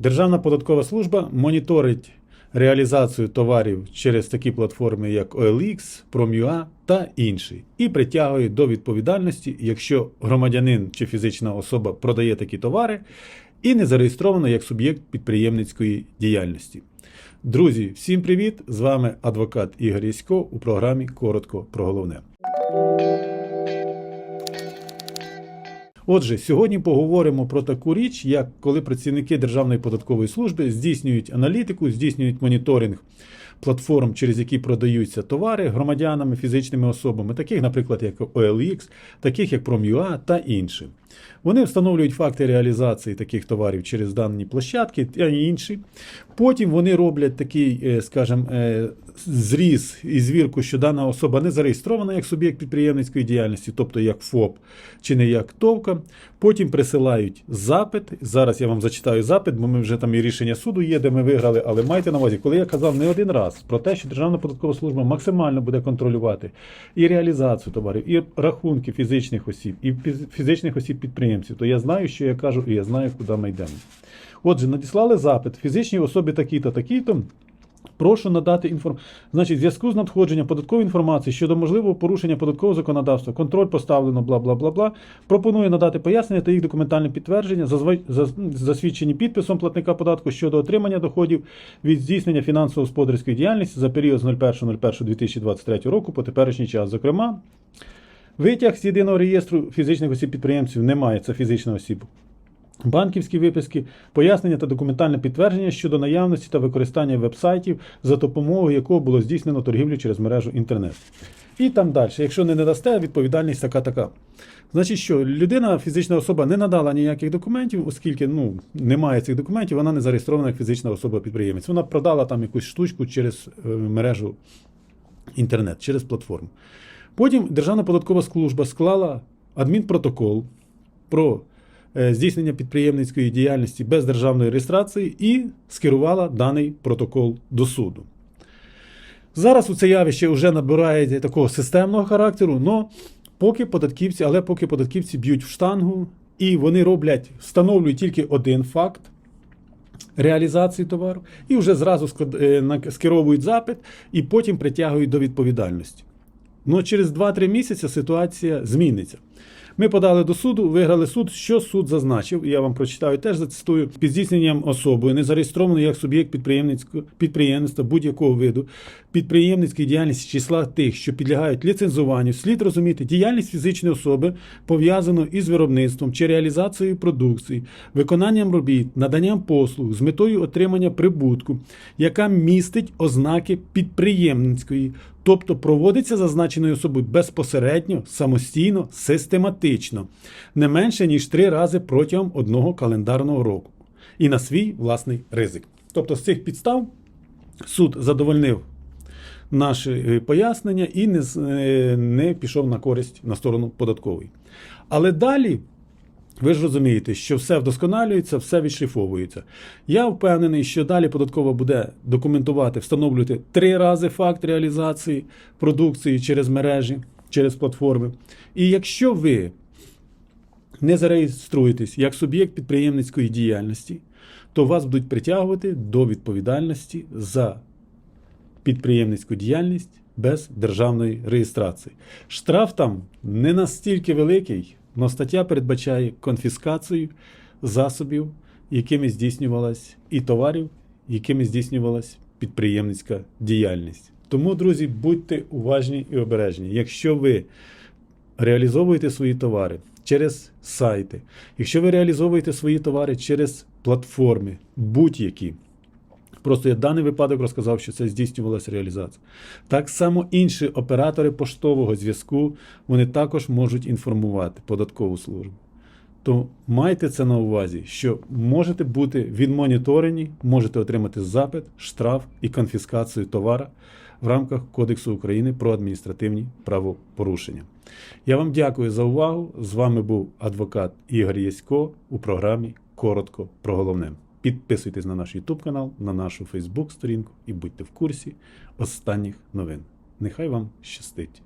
Державна податкова служба моніторить реалізацію товарів через такі платформи, як OLX, Prom.ua та інші, і притягує до відповідальності, якщо громадянин чи фізична особа продає такі товари і не зареєстровано як суб'єкт підприємницької діяльності. Друзі, всім привіт! З вами адвокат Ігор Ясько у програмі Коротко про головне. Отже, сьогодні поговоримо про таку річ, як коли працівники Державної податкової служби здійснюють аналітику, здійснюють моніторинг платформ, через які продаються товари громадянами, фізичними особами, таких, наприклад, як OLX, таких як Prom.ua та інші. Вони встановлюють факти реалізації таких товарів через дані площадки та інші. Потім вони роблять такий, е, скажімо, е, зріз і звірку, що дана особа не зареєстрована як суб'єкт підприємницької діяльності, тобто як ФОП чи не як ТОВКа. Потім присилають запит. Зараз я вам зачитаю запит, бо ми вже там і рішення суду є, де ми виграли. Але майте на увазі, коли я казав не один раз про те, що Державна податкова служба максимально буде контролювати і реалізацію товарів, і рахунки фізичних осіб, і фізичних осіб підприємців, то я знаю, що я кажу, і я знаю, куди ми йдемо. Отже, надіслали запит фізичній особі такі-то, такі-то. Прошу надати інформацію. Значить, в зв'язку з надходженням податкової інформації щодо можливого порушення податкового законодавства, контроль поставлено, бла бла бла бла. Пропоную надати пояснення та їх документальне підтвердження, засвідчені підписом платника податку щодо отримання доходів від здійснення фінансово-господарської діяльності за період з 01.01.2023 року по теперішній час. Зокрема, витяг з єдиного реєстру фізичних осіб підприємців немає, це фізична осіб. Банківські виписки, пояснення та документальне підтвердження щодо наявності та використання веб-сайтів, за допомогою якого було здійснено торгівлю через мережу інтернет. І там далі. Якщо не надасте, відповідальність така така. Значить, що людина, фізична особа, не надала ніяких документів, оскільки ну, немає цих документів, вона не зареєстрована як фізична особа-підприємець. Вона продала там якусь штучку через е, мережу інтернет, через платформу. Потім Державна податкова служба склала адмінпротокол про здійснення підприємницької діяльності без державної реєстрації і скерувала даний протокол до суду. Зараз у це явище вже набирає такого системного характеру, но поки податківці, але поки податківці б'ють в штангу і вони роблять, встановлюють тільки один факт реалізації товару, і вже зразу е, скеровують запит і потім притягують до відповідальності. Ну, через 2-3 місяці ситуація зміниться. Ми подали до суду, виграли суд. Що суд зазначив? Я вам прочитаю теж зацитую. Під здійсненням особою, не зареєстрованою як суб'єкт підприємницького підприємництва будь-якого виду, підприємницької діяльності числа тих, що підлягають ліцензуванню, слід розуміти діяльність фізичної особи пов'язану із виробництвом чи реалізацією продукції, виконанням робіт, наданням послуг з метою отримання прибутку, яка містить ознаки підприємницької, тобто проводиться зазначеною особою безпосередньо, самостійно, систематично, не менше ніж три рази протягом одного календарного року і на свій власний ризик. Тобто з цих підстав суд задовольнив наші е, пояснення і не, е, не пішов на користь на сторону податкової. Але далі. Ви ж розумієте, що все вдосконалюється, все відшліфовується. Я впевнений, що далі податкова буде документувати, встановлювати три рази факт реалізації продукції через мережі, через платформи. І якщо ви не зареєструєтесь як суб'єкт підприємницької діяльності, то вас будуть притягувати до відповідальності за підприємницьку діяльність без державної реєстрації. Штраф там не настільки великий, але стаття передбачає конфіскацію засобів, якими здійснювалась і товарів, якими здійснювалась підприємницька діяльність. Тому, друзі, будьте уважні і обережні. Якщо ви реалізовуєте свої товари через сайти, якщо ви реалізовуєте свої товари через платформи, будь-які. Просто я даний випадок розказав, що це здійснювалася реалізація. Так само інші оператори поштового зв'язку вони також можуть інформувати податкову службу. То майте це на увазі, що можете бути відмоніторені, можете отримати запит, штраф і конфіскацію товара в рамках Кодексу України про адміністративні правопорушення. Я вам дякую за увагу. З вами був адвокат Ігор Ясько у програмі Коротко про головне. Підписуйтесь на наш YouTube канал, на нашу Facebook сторінку і будьте в курсі останніх новин. Нехай вам щастить!